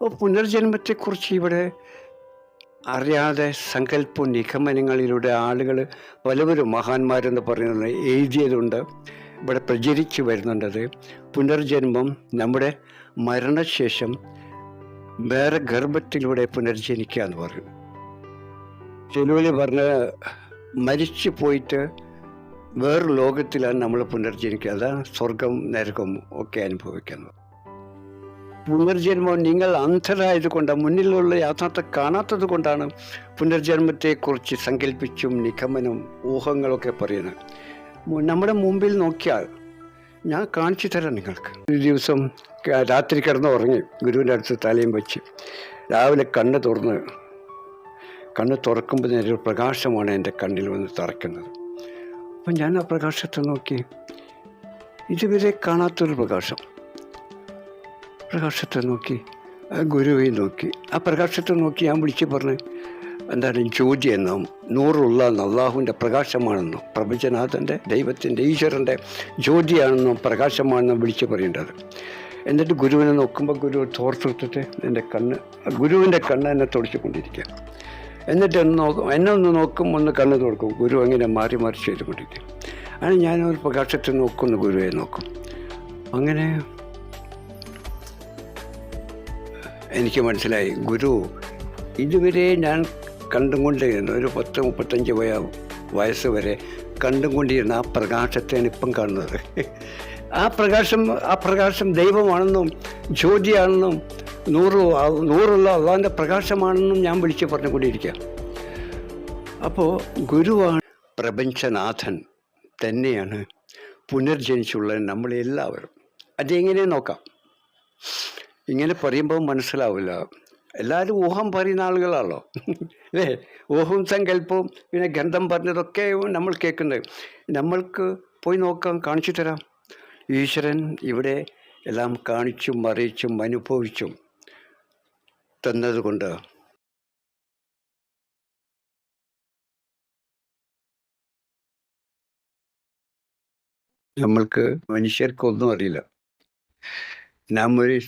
അപ്പോൾ പുനർജന്മത്തെക്കുറിച്ച് ഇവിടെ അറിയാതെ സങ്കല്പവും നിഗമനങ്ങളിലൂടെ ആളുകൾ പലവരും മഹാന്മാരെന്ന് പറയുന്നത് എഴുതിയതുണ്ട്. ഇവിടെ പ്രചരിച്ചു വരുന്നുണ്ടത് പുനർജന്മം നമ്മുടെ മരണശേഷം വേറെ ഗർഭത്തിലൂടെ പുനർജനിക്കുക എന്ന് പറയും. ചെലുവിൽ പറഞ്ഞ് മരിച്ചു പോയിട്ട് വേറൊരു ലോകത്തിലാണ് നമ്മൾ പുനർജനിക്കുക. അതാണ് സ്വർഗം നരകം ഒക്കെ അനുഭവിക്കുന്നത്. പുനർജന്മം നിങ്ങൾ അന്ധരായത് കൊണ്ട് മുന്നിലുള്ള യാഥാർത്ഥ്യം കാണാത്തത് കൊണ്ടാണ് പുനർജന്മത്തെക്കുറിച്ച് സങ്കല്പിച്ചും നിഗമനം ഊഹങ്ങളൊക്കെ പറയുന്നത്. നമ്മുടെ മുമ്പിൽ നോക്കിയാൽ ഞാൻ കാണിച്ചു തരാം നിങ്ങൾക്ക്. ഒരു ദിവസം രാത്രി കിടന്ന് ഉറങ്ങി ഗുരുവിന്റെ അടുത്ത് തലയും വെച്ച് രാവിലെ കണ്ണ് തുറന്ന് കണ്ണ് തുറക്കുമ്പോൾ നേരെ ഒരു പ്രകാശമാണ് എന്റെ കണ്ണിൽ വന്ന് തറയ്ക്കുന്നത്. അപ്പം ഞാൻ ആ പ്രകാശത്തെ നോക്കി. ഇതുവരെ കാണാത്തൊരു പ്രകാശം. പ്രകാശത്തെ നോക്കി ഗുരുവിനെ ഗുരുവെ നോക്കി. ആ പ്രകാശത്തെ നോക്കി ഞാൻ വിളിച്ച് പറഞ്ഞു എന്താണ് ജ്യോതി എന്നും നൂറുള്ള അള്ളാഹുവിന്റെ പ്രകാശമാണെന്നും പ്രപഞ്ചനാഥന്റെ ദൈവത്തിന്റെ ഈശ്വരന്റെ ജ്യോതിയാണെന്നും പ്രകാശമാണെന്നും വിളിച്ച് പറയേണ്ടത്. എന്നിട്ട് ഗുരുവിനെ നോക്കുമ്പോൾ ഗുരു തോർത്തെടുത്തിട്ട് എന്റെ കണ്ണ് ഗുരുവിന്റെ കണ്ണ് എന്നെ തുടച്ചുകൊണ്ടിരിക്കുക. എന്നിട്ട് ഒന്ന് നോക്കും എന്നെ ഒന്ന് നോക്കും ഒന്ന് കണ്ണ് തുറക്കും. ഗുരു അങ്ങനെ മാറി മാറി ചെയ്തുകൊണ്ടിരിക്കും അങ്ങനെ ഞാനൊരു പ്രകാശത്തെ നോക്കുന്നു ഗുരുവെ നോക്കും. അങ്ങനെ എനിക്ക് മനസ്സിലായി ഗുരു ഇതുവരെ ഞാൻ കണ്ടുകൊണ്ടിരുന്ന ഒരു പത്ത് മുപ്പത്തഞ്ച് വയ വയസ്സ് വരെ കണ്ടുകൊണ്ടിരുന്ന ആ പ്രകാശത്തെയാണ് ഇപ്പം കാണുന്നത്. ആ പ്രകാശം ആ പ്രകാശം ദൈവമാണെന്നും ജ്യോതിയാണെന്നും നൂറ് നൂറുള്ള അള്ളാന്റെ പ്രകാശമാണെന്നും ഞാൻ വിളിച്ച് പറഞ്ഞുകൊണ്ടിരിക്കുക. അപ്പോൾ ഗുരുവാണ് പ്രപഞ്ചനാഥൻ തന്നെയാണ് പുനർജനിച്ചുള്ള നമ്മളെല്ലാവരും. അതെങ്ങനെ നോക്കാം? ഇങ്ങനെ പറയുമ്പോൾ മനസ്സിലാവില്ല. എല്ലാവരും ഊഹം പറയുന്ന ആളുകളാണല്ലോ. അല്ലേ? ഊഹവും സങ്കല്പവും പിന്നെ ഗന്ധം പറഞ്ഞതൊക്കെ നമ്മൾ കേൾക്കുന്നത്. നമ്മൾക്ക് പോയി നോക്കാം കാണിച്ചു തരാം. ഈശ്വരൻ ഇവിടെ എല്ലാം കാണിച്ചും അറിയിച്ചും അനുഭവിച്ചും തന്നതുകൊണ്ട്. നമ്മൾക്ക് മനുഷ്യർക്കൊന്നും അറിയില്ല. നാം ഒരു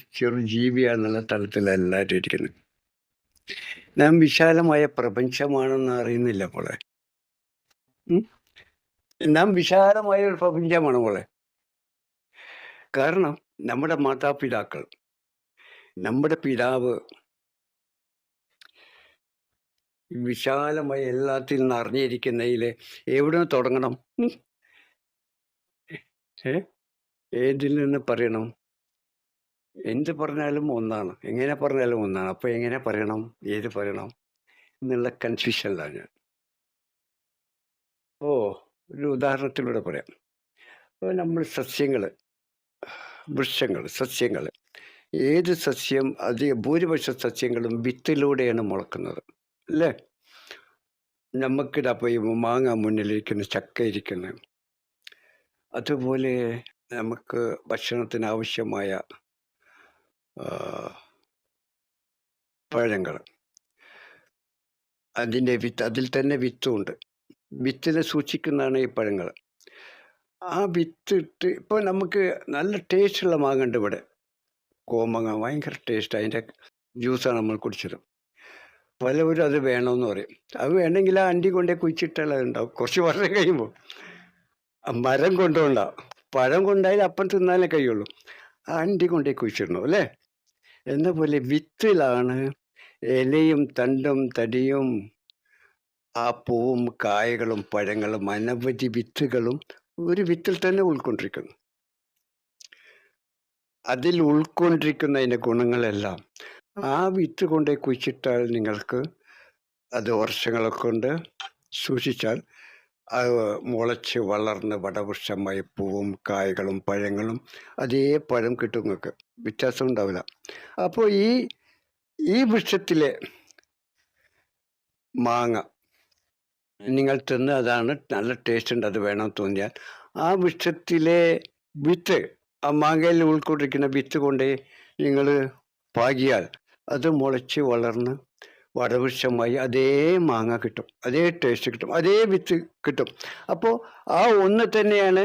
തലത്തിലാണ് എല്ലാവരും ഇരിക്കുന്നത് നാം വിശാലമായ പ്രപഞ്ചമാണെന്ന് അറിയുന്നില്ല മോളെ. നാം വിശാലമായ ഒരു പ്രപഞ്ചമാണ് മോളെ. കാരണം നമ്മുടെ മാതാപിതാക്കൾ നമ്മുടെ പിതാവ് വിശാലമായ എല്ലാത്തിൽ നിന്ന് അറിഞ്ഞിരിക്കുന്നതിൽ എവിടെ തുടങ്ങണം? ഏതിൽ നിന്ന് പറയണം? എന്ത് പറഞ്ഞാലും ഒന്നാണ്. എങ്ങനെ പറഞ്ഞാലും ഒന്നാണ്. അപ്പോൾ എങ്ങനെ പറയണം? ഏത് പറയണം? എന്നുള്ള കൺഫ്യൂഷനിലാണ് ഞാൻ. ഓ ഒരു ഉദാഹരണത്തിലൂടെ പറയാം. അപ്പോൾ നമ്മൾ സസ്യങ്ങൾ വൃക്ഷങ്ങൾ സസ്യങ്ങൾ ഏത് സസ്യം അധിക ഭൂരിപക്ഷ സസ്യങ്ങളും വിത്തിലൂടെയാണ് മുളക്കുന്നത്. അല്ലേ? നമുക്കിടാ പോയി മാങ്ങ മുന്നിലിരിക്കുന്നു ചക്ക ഇരിക്കുന്നു. അതുപോലെ നമുക്ക് ഭക്ഷണത്തിന് ആവശ്യമായ പഴങ്ങൾ. അതിന്റെ വിത്ത് അതിൽ തന്നെ വിത്തുണ്ട്. വിത്തിനെ സൂക്ഷിക്കുന്നതാണ് ഈ പഴങ്ങൾ. ആ വിത്തിട്ട് ഇപ്പോൾ നമുക്ക് നല്ല ടേസ്റ്റുള്ള മാങ്ങുണ്ട് ഇവിടെ. കോമങ്ങ ഭയങ്കര ടേസ്റ്റ്. അതിന്റെ ജ്യൂസാണ് നമ്മൾ കുടിച്ചത്. പലവരും അത് വേണമെന്ന് പറയും. അത് വേണമെങ്കിൽ ആ അണ്ടി കൊണ്ടേ കുഴിച്ചിട്ടുള്ളതുണ്ടാവും കുറച്ച് വർഷം കഴിയുമ്പോൾ മരം കൊണ്ടുണ്ടാവും. പഴം കൊണ്ടായാലും അപ്പം തിന്നാലേ കഴിയുള്ളൂ. ആ അണ്ടി കൊണ്ടേ കുഴിച്ചിടണം അല്ലേ? എന്ന പോലെ വിത്തിലാണ് ഇലയും തണ്ടും തടിയും ആ പൂവും കായകളും പഴങ്ങളും അനവധി വിത്തുകളും ഒരു വിത്തിൽ തന്നെ ഉൾക്കൊണ്ടിരിക്കുന്നു. അതിൽ ഉൾക്കൊണ്ടിരിക്കുന്ന ഉൾക്കൊണ്ടിരിക്കുന്നതിന്റെ ഗുണങ്ങളെല്ലാം ആ വിത്ത് കൊണ്ടേ കുഴിച്ചിട്ടാൽ നിങ്ങൾക്ക് അത് വർഷങ്ങളെ കൊണ്ട് സൂക്ഷിച്ചാൽ അത് മുളച്ച് വളർന്ന് വടവൃക്ഷമായി പൂവും കായകളും പഴങ്ങളും അതേ പഴം കിട്ടും നിങ്ങൾക്ക്. വ്യത്യാസം ഉണ്ടാവില്ല. അപ്പോൾ ഈ ഈ വൃക്ഷത്തിലെ മാങ്ങ നിങ്ങൾ തിന്ന് അതാണ് നല്ല ടേസ്റ്റ് ഉണ്ട് അത് വേണം തോന്നിയാൽ. ആ വൃക്ഷത്തിലെ വിത്ത് ആ മാങ്ങയിൽ ഉൾക്കൊണ്ടിരിക്കുന്ന വിത്ത് കൊണ്ട് നിങ്ങൾ പാകിയാൽ അത് മുളച്ച് വളർന്ന് വടവൃക്ഷമായി അതേ മാങ്ങ കിട്ടും അതേ ടേസ്റ്റ് കിട്ടും അതേ വിത്ത് കിട്ടും. അപ്പോൾ ആ ഒന്ന് തന്നെയാണ്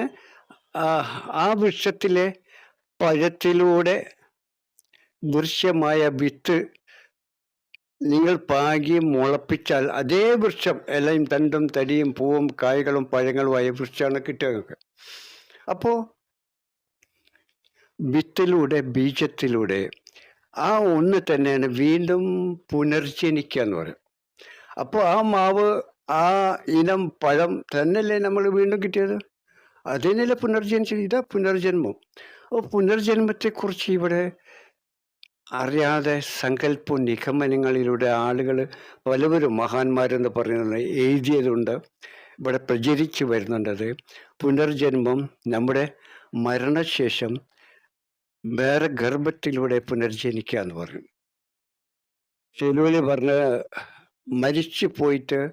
ആ വൃക്ഷത്തിലെ പഴത്തിലൂടെ ദൃശ്യമായ വിത്ത് നിങ്ങൾ പാകി മുളപ്പിച്ചാൽ അതേ വൃക്ഷം ഇലയും തണ്ടും തടിയും പൂവും കായ്കളും പഴങ്ങളുമായ വൃക്ഷമാണ് കിട്ടുക അപ്പോൾ വിത്തിലൂടെ ബീജത്തിലൂടെ ആ ഒന്ന് തന്നെയാണ് വീണ്ടും പുനർജനിക്കുക എന്ന് പറയും അപ്പോൾ ആ മാവ് ആ ഇനം പഴം തന്നെയല്ലേ നമ്മൾ വീണ്ടും കിട്ടിയത്? അതിനല്ലേ പുനർജനിച്ചത്? ഇതാ പുനർജന്മം. പുനർജന്മത്തെക്കുറിച്ച് ഇവിടെ അറിയാതെ സങ്കല്പ നിഗമനങ്ങളിലൂടെ ആളുകൾ പലവരും മഹാന്മാരെന്ന് പറയുന്നത് എഴുതിയതുണ്ട്. ഇവിടെ പ്രചരിച്ചു വരുന്നുണ്ടത് പുനർജന്മം നമ്മുടെ മരണശേഷം വേറെ ഗർഭത്തിലൂടെ പുനർജനിക്കുക എന്ന് പറയും. ചെലുവിൽ പറഞ്ഞ് മരിച്ചു പോയിട്ട്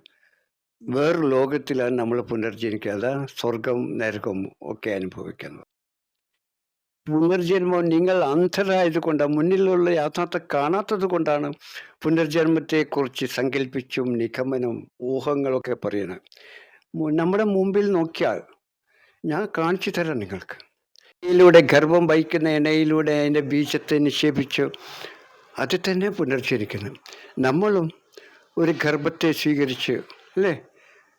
വേറൊരു ലോകത്തിലാണ് നമ്മൾ പുനർജനിക്കുക. അതാണ് സ്വർഗം നരകം ഒക്കെ അനുഭവിക്കുന്നത്. പുനർജന്മം നിങ്ങൾ അന്ധരായത് കൊണ്ട് മുന്നിലുള്ള യാഥാർത്ഥ്യം കാണാത്തത് കൊണ്ടാണ് പുനർജന്മത്തെക്കുറിച്ച് സങ്കല്പിച്ചും നിഗമനം ഊഹങ്ങളൊക്കെ പറയുന്നത്. നമ്മുടെ മുമ്പിൽ നോക്കിയാൽ ഞാൻ കാണിച്ചു തരാം നിങ്ങൾക്ക്. ഇതിലൂടെ ഗർഭം വഹിക്കുന്ന എണ്ണയിലൂടെ അതിന്റെ ബീജത്തെ നിക്ഷേപിച്ചു അത് തന്നെ പുനർജനിക്കുന്നു. നമ്മളും ഒരു ഗർഭത്തെ സ്വീകരിച്ച് അല്ലേ?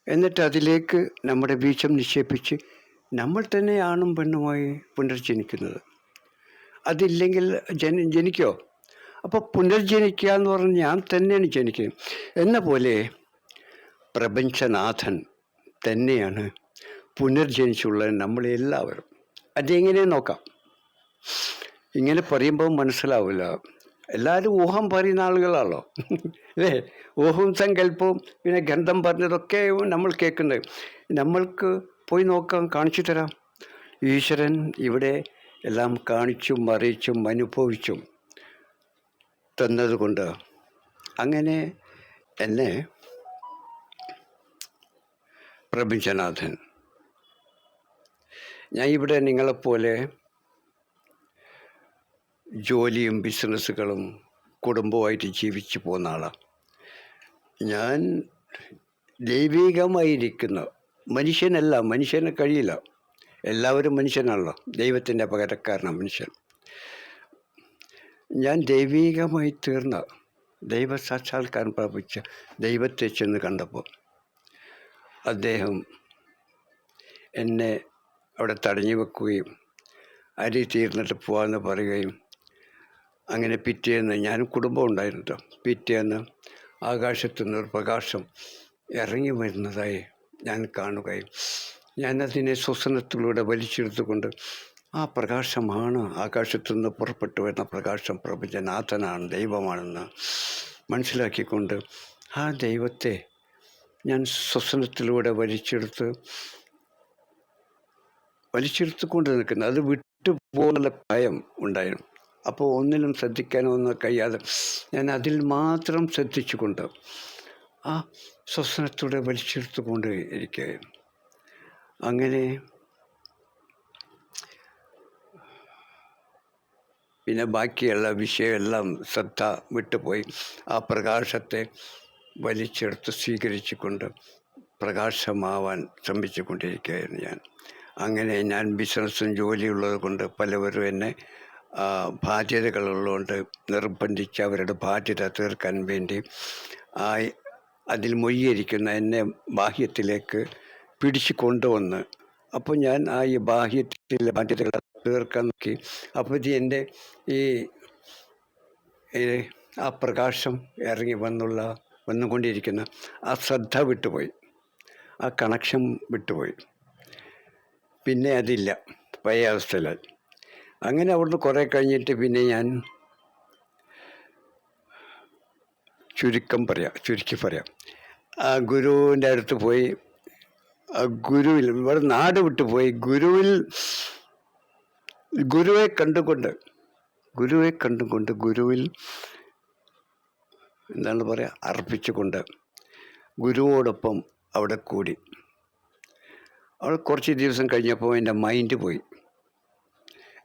എന്നിട്ട് അതിലേക്ക് നമ്മുടെ ബീജം നിക്ഷേപിച്ച് നമ്മൾ തന്നെ ആണും പെണ്ണുമായി പുനർജനിക്കുന്നത്. അതില്ലെങ്കിൽ ജന ജനിക്കോ? അപ്പോൾ പുനർജനിക്കുക എന്ന് പറഞ്ഞാൽ ഞാൻ തന്നെയാണ് ജനിക്കുക എന്ന പോലെ പ്രപഞ്ചനാഥൻ തന്നെയാണ് പുനർജനിച്ചുള്ള നമ്മളെല്ലാവരും അതെങ്ങനെ നോക്കാം? ഇങ്ങനെ പറയുമ്പോൾ മനസ്സിലാവില്ല. എല്ലാവരും ഊഹം പറയുന്ന ആളുകളാണല്ലോ. അല്ലേ? ഊഹവും സങ്കല്പവും പിന്നെ ഗന്ധം പറഞ്ഞതൊക്കെ നമ്മൾ കേൾക്കുന്നത്. നമ്മൾക്ക് പോയി നോക്കാം കാണിച്ചു തരാം. ഈശ്വരൻ ഇവിടെ എല്ലാം കാണിച്ചും അറിയിച്ചും അനുഭവിച്ചും തന്നതുകൊണ്ട് അങ്ങനെ എന്നെ പ്രപഞ്ചനാഥൻ. ഞാൻ ഇവിടെ നിങ്ങളെപ്പോലെ ജോലിയും ബിസിനസ്സുകളും കുടുംബമായിട്ട് ജീവിച്ചു പോകുന്ന ആളാണ് ഞാൻ ദൈവികമായിരിക്കുന്ന മനുഷ്യനല്ല മനുഷ്യന് കഴിയില്ല. എല്ലാവരും മനുഷ്യനാണല്ലോ. ദൈവത്തിന്റെ പകരക്കാരനാണ് മനുഷ്യൻ. ഞാൻ ദൈവികമായി തീർന്ന ദൈവ സാക്ഷാത്കാരം പ്രാപിച്ച ദൈവത്തെ ചെന്ന് കണ്ടപ്പോൾ അദ്ദേഹം എന്നെ അവിടെ തടഞ്ഞു വെക്കുകയും അരി തീർന്നിട്ട് പോകാമെന്ന് പറയുകയും അങ്ങനെ പിറ്റേന്ന് ഞാനും കുടുംബം ഉണ്ടായിരുന്നു. പിറ്റേന്ന് ആകാശത്തു നിന്നൊരു പ്രകാശം ഇറങ്ങി വരുന്നതായി ഞാൻ കാണുകയും ഞാനതിനെ ശ്വസനത്തിലൂടെ വലിച്ചെടുത്തുകൊണ്ട് ആ പ്രകാശമാണ് ആകാശത്തു നിന്ന് പുറപ്പെട്ടു വരുന്ന പ്രകാശം പ്രപഞ്ചനാഥനാണ് ദൈവമാണെന്ന് മനസ്സിലാക്കിക്കൊണ്ട് ആ ദൈവത്തെ ഞാൻ ശ്വസനത്തിലൂടെ വലിച്ചെടുത്ത് വലിച്ചെടുത്തുകൊണ്ട് നിൽക്കുന്നത് അത് വിട്ടു പോകുന്ന ഭയം ഉണ്ടായിരുന്നു. അപ്പോൾ ഒന്നിലും ശ്രദ്ധിക്കാനോ ഒന്നും കഴിയാതെ ഞാൻ അതിൽ മാത്രം ശ്രദ്ധിച്ചുകൊണ്ട് ആ ശ്വസനത്തിലൂടെ വലിച്ചെടുത്തുകൊണ്ട് ഇരിക്കുകയായിരുന്നു. അങ്ങനെ പിന്നെ ബാക്കിയുള്ള വിഷയമെല്ലാം ശ്രദ്ധ വിട്ടുപോയി. ആ പ്രകാശത്തെ വലിച്ചെടുത്ത് സ്വീകരിച്ചുകൊണ്ട് പ്രകാശമാവാൻ ശ്രമിച്ചു കൊണ്ടിരിക്കുകയായിരുന്നു ഞാൻ. അങ്ങനെ ഞാൻ ബിസിനസ്സും ജോലിയുള്ളത് കൊണ്ട് പലവരും എന്നെ ബാധ്യതകളുള്ളതുകൊണ്ട് നിർബന്ധിച്ച് അവരുടെ ബാധ്യത തീർക്കാൻ വേണ്ടി ആ അതിൽ മൊയ്യിരിക്കുന്ന എന്നെ ബാഹ്യത്തിലേക്ക് പിടിച്ചു കൊണ്ടുവന്ന് അപ്പോൾ ഞാൻ ആ ഈ ബാഹ്യത്തിലെ ബാധ്യതകൾ തീർക്കാൻ നോക്കി. അപ്പോൾ ഇത് എന്റെ ഈ ആ പ്രകാശം ഇറങ്ങി വന്നുള്ള വന്നുകൊണ്ടിരിക്കുന്ന ആ ശ്രദ്ധ വിട്ടുപോയി. ആ കണക്ഷൻ വിട്ടുപോയി. പിന്നെ അതില്ല. പഴയ അവസ്ഥയിലായി. അങ്ങനെ അവിടുന്ന് കുറേ കഴിഞ്ഞിട്ട് പിന്നെ ഞാൻ ചുരുക്കം പറയാം ചുരുക്കി പറയാം. ആ ഗുരുവിന്റെ അടുത്ത് പോയി ഗുരുവിൽ ഇവിടെ നാട് വിട്ടു പോയി ഗുരുവിൽ ഗുരുവെ കണ്ടുകൊണ്ട് ഗുരുവെ കണ്ടുകൊണ്ട് ഗുരുവിൽ എന്താണ് പറയുക അർപ്പിച്ചുകൊണ്ട് ഗുരുവോടൊപ്പം അവിടെ കൂടി. അവൾ കുറച്ച് ദിവസം കഴിഞ്ഞപ്പോൾ എന്റെ മൈൻഡ് പോയി.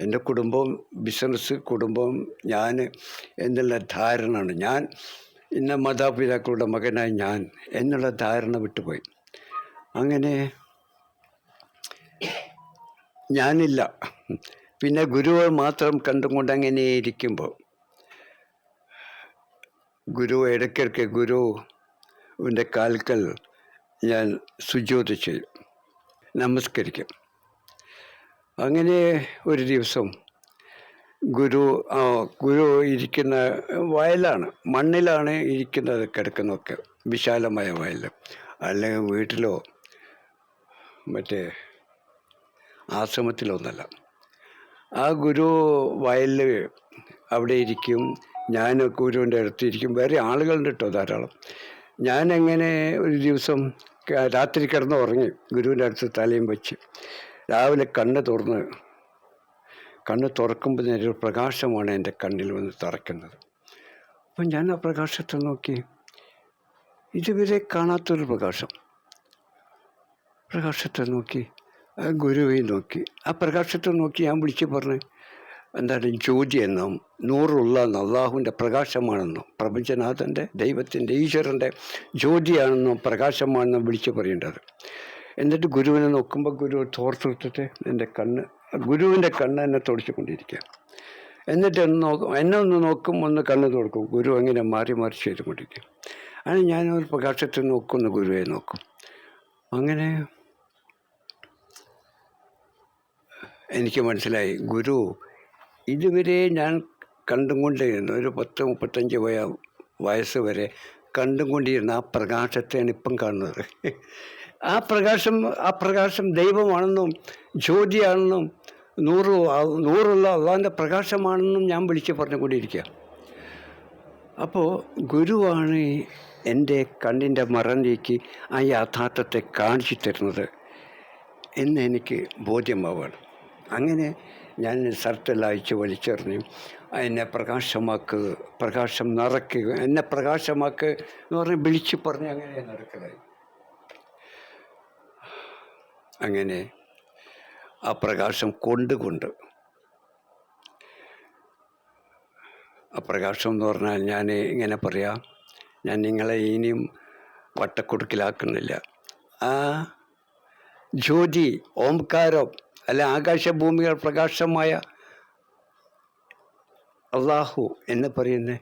എന്റെ കുടുംബം ബിസിനസ് കുടുംബം ഞാൻ എന്നുള്ള ധാരണയാണ്. ഞാൻ ഇന്ന മാതാപിതാക്കളുടെ മകനായി ഞാൻ എന്നുള്ള ധാരണ വിട്ടുപോയി. അങ്ങനെ ഞാനില്ല. പിന്നെ ഗുരുവെ മാത്രം കണ്ടുകൊണ്ട് അങ്ങനെ ഇരിക്കുമ്പോൾ ഗുരു ഇടയ്ക്കിടയ്ക്ക് ഗുരുവിന്റെ കാൽക്കൽ ഞാൻ സുജ്യോതി ചെയ്യും. നമസ്കരിക്കും. അങ്ങനെ ഒരു ദിവസം ഗുരു ഗുരു ഇരിക്കുന്ന വയലാണ്. മണ്ണിലാണ് ഇരിക്കുന്നത് കിടക്കുന്നതൊക്കെ. വിശാലമായ വയൽ. അല്ലെങ്കിൽ വീട്ടിലോ മറ്റേ ആശ്രമത്തിലോ ഒന്നല്ല. ആ ഗുരു വയലിൽ അവിടെ ഇരിക്കും. ഞാൻ ഗുരുവിന്റെ അടുത്ത് ഇരിക്കും. വേറെ ആളുകളുണ്ട് കേട്ടോ ധാരാളം. ഞാൻ എങ്ങനെ ഒരു ദിവസം രാത്രി കിടന്ന് ഉറങ്ങി ഗുരുവിന്റെ അടുത്ത് തലയും വെച്ച്. രാവിലെ കണ്ണ് തുറന്ന് കണ്ണ് തുറക്കുമ്പോൾ നേരെ ഒരു പ്രകാശമാണ് എന്റെ കണ്ണിൽ വന്ന് തറയ്ക്കുന്നത്. അപ്പം ഞാൻ ആ പ്രകാശത്തെ നോക്കി. ഇതുവരെ കാണാത്തൊരു പ്രകാശം. പ്രകാശത്തെ നോക്കി. ഗുരുവിനെ നോക്കി. ആ പ്രകാശത്തെ നോക്കി ഞാൻ വിളിച്ച് പറഞ്ഞു എന്താണ് ജ്യോതി എന്നും നൂറുള്ള അള്ളാഹുവിന്റെ പ്രകാശമാണെന്നും പ്രപഞ്ചനാഥന്റെ ദൈവത്തിന്റെ ഈശ്വരന്റെ ജ്യോതിയാണെന്നും പ്രകാശമാണെന്നും വിളിച്ച് പറയേണ്ടത്. എന്നിട്ട് ഗുരുവിനെ നോക്കുമ്പോൾ ഗുരു തോർത്തെടുത്തിട്ട് എന്റെ കണ്ണ് ഗുരുവിന്റെ കണ്ണ് എന്നെ തുടച്ചുകൊണ്ടിരിക്കുക. എന്നിട്ട് ഒന്ന് നോക്കും എന്നെ ഒന്ന് നോക്കും ഒന്ന് കണ്ണ് തുറക്കും ഗുരു അങ്ങനെ മാറി മാറി ചെയ്തുകൊണ്ടിരിക്കും അങ്ങനെ ഞാൻ ഒരു പ്രകാശത്തെ നോക്കുന്ന ഗുരുവെ നോക്കും. അങ്ങനെ എനിക്ക് മനസ്സിലായി ഗുരു ഇതുവരെ ഞാൻ കണ്ടുകൊണ്ടിരുന്ന ഒരു പത്ത് മുപ്പത്തഞ്ച് വയ വയസ്സ് വരെ കണ്ടുകൊണ്ടിരുന്ന ആ പ്രകാശത്തെയാണ് ഇപ്പം കാണുന്നത്. ആ പ്രകാശം ആ പ്രകാശം ദൈവമാണെന്നും ജ്യോതിയാണെന്നും നൂറ് നൂറുള്ള അള്ളാന്റെ പ്രകാശമാണെന്നും ഞാൻ വിളിച്ച് പറഞ്ഞുകൊണ്ടിരിക്കുക. അപ്പോൾ ഗുരുവാണ് എന്റെ കണ്ണിന്റെ മറന്നേക്ക് ആ യാഥാർത്ഥ്യത്തെ കാണിച്ചു തരുന്നത് എന്ന് എനിക്ക് ബോധ്യമാവുകയാണ് അങ്ങനെ ഞാൻ ഷർട്ടെല്ലാം അയച്ച് വലിച്ചെറിഞ്ഞു. എന്നെ പ്രകാശമാക്ക് പ്രകാശം നിറയ്ക്കുക എന്നെ പ്രകാശമാക്ക് എന്ന് പറഞ്ഞ് വിളിച്ച് പറഞ്ഞ് അങ്ങനെ നടക്കലായി അങ്ങനെ ആ പ്രകാശം കൊണ്ടുകൊണ്ട് ആ പ്രകാശം എന്ന് പറഞ്ഞാൽ ഞാൻ ഇങ്ങനെ പറയാം ഞാൻ നിങ്ങളെ ഇനിയും വട്ടക്കുടുക്കിലാക്കുന്നില്ല. ആ ജ്യോതി ഓംകാരം അല്ല ആകാശഭൂമികൾ പ്രകാശമായ അള്ളാഹു എന്ന് പറയുന്നത്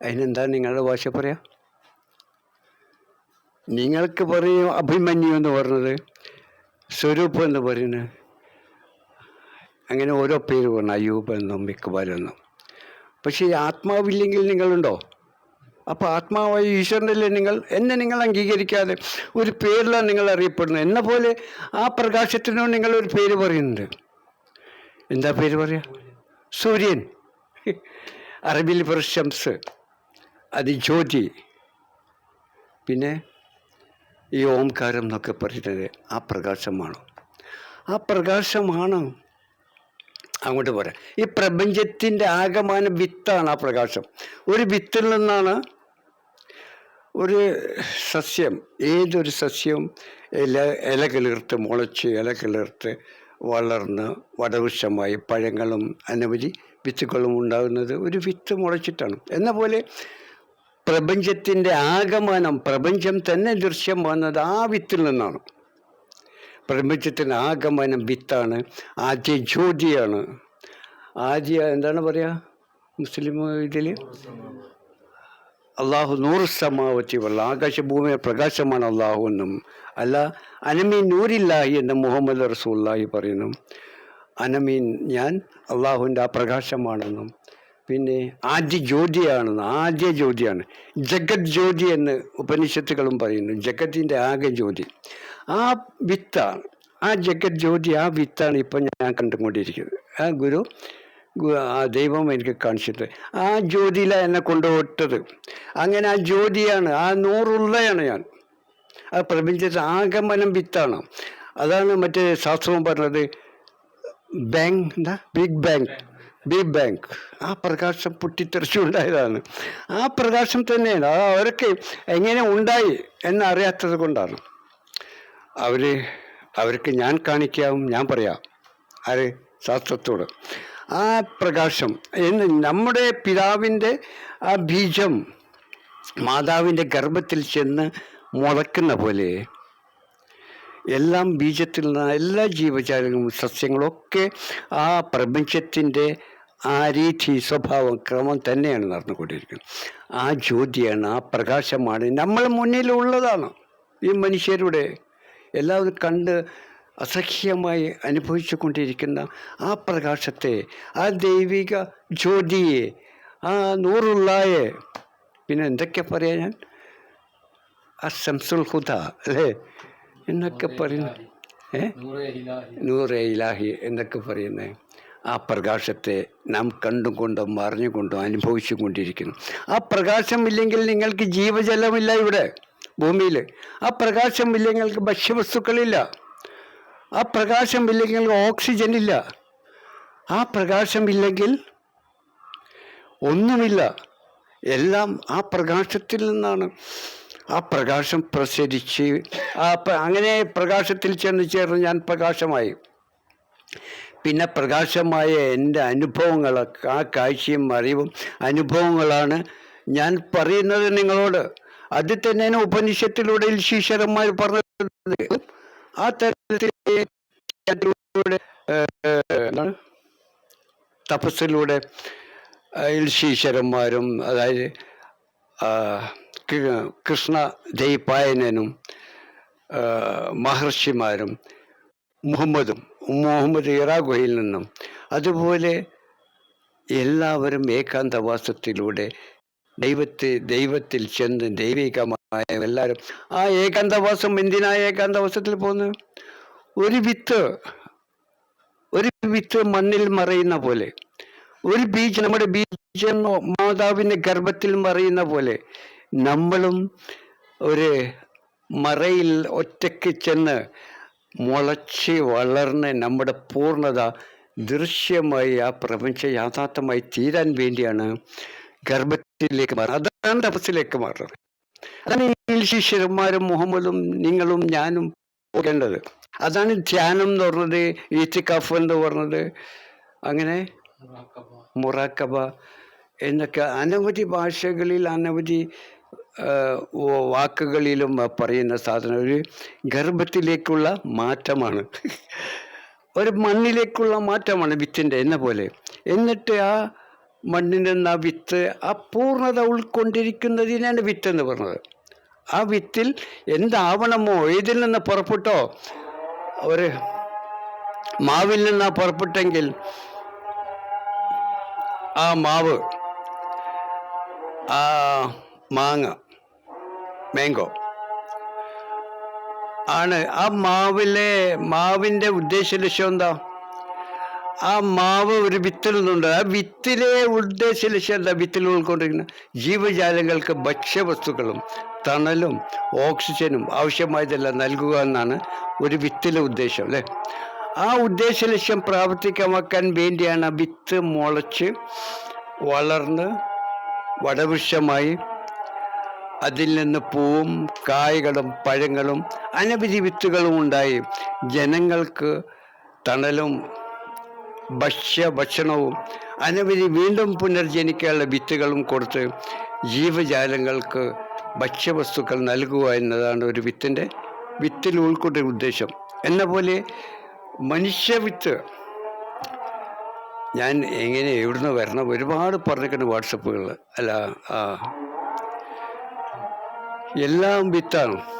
അതിനെന്താ നിങ്ങളുടെ ഭാഷ പറയാ? നിങ്ങൾക്ക് പറയും അഭിമന്യു എന്ന് പറഞ്ഞത് സ്വരൂപം എന്ന് പറയുന്നത് അങ്ങനെ ഓരോ പേര് പറഞ്ഞു അയ്യൂബ് എന്നും ഇക്ബാൽ എന്നും പക്ഷേ ഈ ആത്മാവില്ലെങ്കിൽ നിങ്ങളുണ്ടോ? അപ്പോൾ ആത്മാവായി ഈശ്വരനല്ലേ നിങ്ങൾ? എന്നെ നിങ്ങൾ അംഗീകരിക്കാതെ ഒരു പേരിലാണ് നിങ്ങൾ അറിയപ്പെടുന്നത്. എന്നെ പോലെ ആ പ്രകാശത്തിനോട് നിങ്ങളൊരു പേര് പറയുന്നുണ്ട്. എന്താ പേര് പറയുക സൂര്യൻ. അറബിൽ പ്രശംസ് അത് ജ്യോതി. പിന്നെ ഈ ഓംകാരം എന്നൊക്കെ പറയുന്നത് ആ പ്രകാശമാണ്. ആ പ്രകാശമാണ് അങ്ങോട്ട് പോരാ. ഈ പ്രപഞ്ചത്തിന്റെ ആകമാന വിത്താണ് ആ പ്രകാശം. ഒരു വിത്തിൽ നിന്നാണ് ഒരു സസ്യം ഏതൊരു സസ്യവും ഇല ഇല കിളിർത്ത് മുളച്ച് ഇല കിളിർത്ത് വളർന്ന് വടവൃക്ഷമായി പഴങ്ങളും അനവധി വിത്തുകളും ഉണ്ടാകുന്നത് ഒരു വിത്ത് മുളച്ചിട്ടാണ്. എന്ന പോലെ പ്രപഞ്ചത്തിന്റെ ആഗമനം പ്രപഞ്ചം തന്നെ ദൃശ്യം വന്നത് ആ വിത്തിൽ നിന്നാണ്. പ്രപഞ്ചത്തിന്റെ ആഗമനം വിത്താണ്. ആദ്യ ജ്യോതിയാണ്. ആദ്യ എന്താണ് പറയുക മുസ്ലിം ഇതിൽ അള്ളാഹു നൂറ് സമാവത്തി വള്ള ആകാശഭൂമിയെ പ്രകാശമാണ് അള്ളാഹു എന്നും. അല്ല അനമീൻ നൂരില്ലാഹി എന്ന് മുഹമ്മദ് റസൂല്ലാഹി പറയുന്നു. അനമീൻ ഞാൻ അള്ളാഹുവിന്റെ ആ പ്രകാശമാണെന്നും. പിന്നെ ആദ്യ ജ്യോതിയാണ് ആദ്യ ജ്യോതിയാണ്. ജഗത് ജ്യോതി എന്ന് ഉപനിഷത്തുകളും പറയുന്നു. ജഗത്തിന്റെ ആകെ ജ്യോതി. ആ വിത്താണ് ആ ജഗത് ജ്യോതി ആ വിത്താണ് ഇപ്പം ഞാൻ കണ്ടുകൊണ്ടിരിക്കുന്നത്. ആ ഗുരു ആ ദൈവം എനിക്ക് കാണിച്ചിട്ട് ആ ജ്യോതിയില എന്നെ കൊണ്ടുപോട്ടത് അങ്ങനെ ആ ജ്യോതിയാണ് ആ നൂറുള്ളയാണ് ഞാൻ. ആ പ്രപഞ്ചത്തിൽ ആഗമനം വിത്താണ്. അതാണ് മറ്റേ ശാസ്ത്രവും പറഞ്ഞത് ബാങ്ക് എന്താ? Big bang. Big bang. ആ പ്രകാശം പൊട്ടിത്തെറിച്ചുണ്ടായതാണ് ആ പ്രകാശം തന്നെയാണ് അത് അവരൊക്കെ എങ്ങനെ ഉണ്ടായി എന്നറിയാത്തത് കൊണ്ടാണ്. അവർ അവർക്ക് ഞാൻ കാണിക്കാം ഞാൻ പറയാം. ആര്? ശാസ്ത്രത്തോട്. ആ പ്രകാശം എന്ന് നമ്മുടെ പിതാവിന്റെ ആ ബീജം മാതാവിന്റെ ഗർഭത്തിൽ ചെന്ന് മുളയ്ക്കുന്ന പോലെ എല്ലാം ബീജത്തിൽ നിന്ന് എല്ലാ ജീവജാലങ്ങളും സസ്യങ്ങളൊക്കെ ആ പ്രപഞ്ചത്തിന്റെ ആ രീതി സ്വഭാവം ക്രമം തന്നെയാണ് നടന്നുകൊണ്ടിരിക്കുന്നത്. ആ ജ്യോതിയാണ് ആ പ്രകാശമാണ് നമ്മൾ മുന്നിലുള്ളതാണ് ഈ മനുഷ്യരുടെ എല്ലാവരും കണ്ട് അസഹ്യമായി അനുഭവിച്ചു കൊണ്ടിരിക്കുന്ന ആ പ്രകാശത്തെ ആ ദൈവിക ജ്യോതിയെ ആ നൂറുള്ളായെ. പിന്നെ എന്തൊക്കെ പറയാൻ? ഞാൻ ആ ശംസുൽ ഹുദ അല്ലേ? എന്നൊക്കെ പറയുന്നു ഏ? നൂറെ ഇലാഹി. എന്നൊക്കെ പറയുന്നത് ആ പ്രകാശത്തെ നാം കണ്ടും കൊണ്ടും അറിഞ്ഞുകൊണ്ടും അനുഭവിച്ചു കൊണ്ടിരിക്കുന്നു ആ പ്രകാശമില്ലെങ്കിൽ നിങ്ങൾക്ക് ജീവജലമില്ല ഇവിടെ ഭൂമിയിൽ ആ പ്രകാശമില്ലെങ്കിൽ നിങ്ങൾക്ക് ഭക്ഷ്യവസ്തുക്കളില്ല. ആ പ്രകാശമില്ലെങ്കിൽ ഓക്സിജൻ ഇല്ല ആ പ്രകാശമില്ലെങ്കിൽ ഒന്നുമില്ല. എല്ലാം ആ പ്രകാശത്തിൽ നിന്നാണ്. ആ പ്രകാശം പ്രസരിച്ച് ആ അങ്ങനെ പ്രകാശത്തിൽ ചെന്ന് ചേർന്ന് ഞാൻ പ്രകാശമായി. പിന്നെ പ്രകാശമായ എന്റെ അനുഭവങ്ങളൊക്കെ ആ കാഴ്ചയും അറിവും അനുഭവങ്ങളാണ് ഞാൻ പറയുന്നത് നിങ്ങളോട് അത് തന്നെയാണ് ഉപനിഷത്തിലൂടെ ശീശ്വരന്മാർ പറഞ്ഞത് ആ എന്താണ്? തപസ്സിലൂടെ ഇൽശീശ്വരന്മാരും അതായത് കൃഷ്ണ ദൈപായനും മഹർഷിമാരും മുഹമ്മദും മുഹമ്മദ് ഇറാഖുഹയിൽ നിന്നും. അതുപോലെ എല്ലാവരും ഏകാന്തവാസത്തിലൂടെ ദൈവത്തെ ദൈവത്തിൽ ചെന്ന് ദൈവികമായ എല്ലാവരും. ആ ഏകാന്തവാസം എന്തിനാ ഏകാന്തവാസത്തിൽ പോകുന്നത്? ഒരു വിത്ത് ഒരു വിത്ത് മണ്ണിൽ മറയുന്ന പോലെ. ഒരു ബീജ് നമ്മുടെ ബീജം മാതാവിന്റെ ഗർഭത്തിൽ മറയുന്ന പോലെ. നമ്മളും ഒരു മറയിൽ ഒറ്റയ്ക്ക് ചെന്ന് മുളച്ച് വളർന്ന് നമ്മുടെ പൂർണത ദൃശ്യമായി ആ പ്രപഞ്ച യാഥാർത്ഥമായി തീരാൻ വേണ്ടിയാണ് ഗർഭത്തിലേക്ക് മാറുന്നത്. അതാണ് തപസ്സിലേക്ക് മാറുന്നത്. അതാണ് ഈ ശിഷ്യന്മാരും മുഹമ്മദും നിങ്ങളും ഞാനും പോകേണ്ടത്. അതാണ് ധ്യാനം എന്ന് പറഞ്ഞത് ഈത്തിക്കഫ് എന്ന് പറഞ്ഞത് അങ്ങനെ മുറാക്കബ എന്നൊക്കെ അനവധി ഭാഷകളിൽ അനവധി വാക്കുകളിലും പറയുന്ന സാധനം ഒരു ഗർഭത്തിലേക്കുള്ള മാറ്റമാണ്. ഒരു മണ്ണിലേക്കുള്ള മാറ്റമാണ് വിത്തിന്റെ എന്ന പോലെ. എന്നിട്ട് ആ മണ്ണിൽ നിന്ന് ആ വിത്ത് ആ പൂർണത ഉൾക്കൊണ്ടിരിക്കുന്നതിനാണ് വിത്ത് എന്ന് പറഞ്ഞത്. ആ വിത്തിൽ എന്താവണമോ ഏതിൽ നിന്ന് പുറപ്പെട്ടോ? ഒരു മാവിൽ നിന്നാ പുറപ്പെട്ടെങ്കിൽ ആ മാവ് ആ മാങ്ങ മാങ്കോ ആണ്. ആ മാവിലെ മാവിന്റെ ഉദ്ദേശ ലക്ഷ്യം എന്താ? ആ മാവ് ഒരു വിത്തിൽ നിന്നുണ്ട്. ആ വിത്തിലെ ഉദ്ദേശ ലക്ഷ്യം എന്താ? വിത്തിൽ ഉൾക്കൊണ്ടിരിക്കുന്ന ജീവജാലങ്ങൾക്ക് ഭക്ഷ്യവസ്തുക്കളും തണലും ഓക്സിജനും ആവശ്യമായതെല്ലാം നൽകുക എന്നാണ് ഒരു വിത്തിലെ ഉദ്ദേശം അല്ലേ? ആ ഉദ്ദേശ ലക്ഷ്യം പ്രാവർത്തികമാക്കാൻ വേണ്ടിയാണ് ആ വിത്ത് മുളച്ച് വളർന്ന് വടവൃക്ഷമായി അതിൽ നിന്ന് പൂവും കായകളും പഴങ്ങളും അനവധി വിത്തുകളും ഉണ്ടായി. ജനങ്ങൾക്ക് തണലും ഭക്ഷ്യ ഭക്ഷണവും അനവധി വീണ്ടും പുനർജനിക്കാനുള്ള വിത്തുകളും കൊടുത്ത് ജീവജാലങ്ങൾക്ക് ഭക്ഷ്യവസ്തുക്കൾ നൽകുക എന്നതാണ് ഒരു വിത്തിന്റെ വിത്തിൽ ഉൾക്കൊണ്ട ഉദ്ദേശം. എന്ന പോലെ മനുഷ്യവിത്ത് ഞാൻ എങ്ങനെ എവിടുന്ന് വരണം ഒരുപാട് പറഞ്ഞിട്ടുണ്ട് വാട്സപ്പുകൾ അല്ല ആ എല്ലാം വിത്താണ്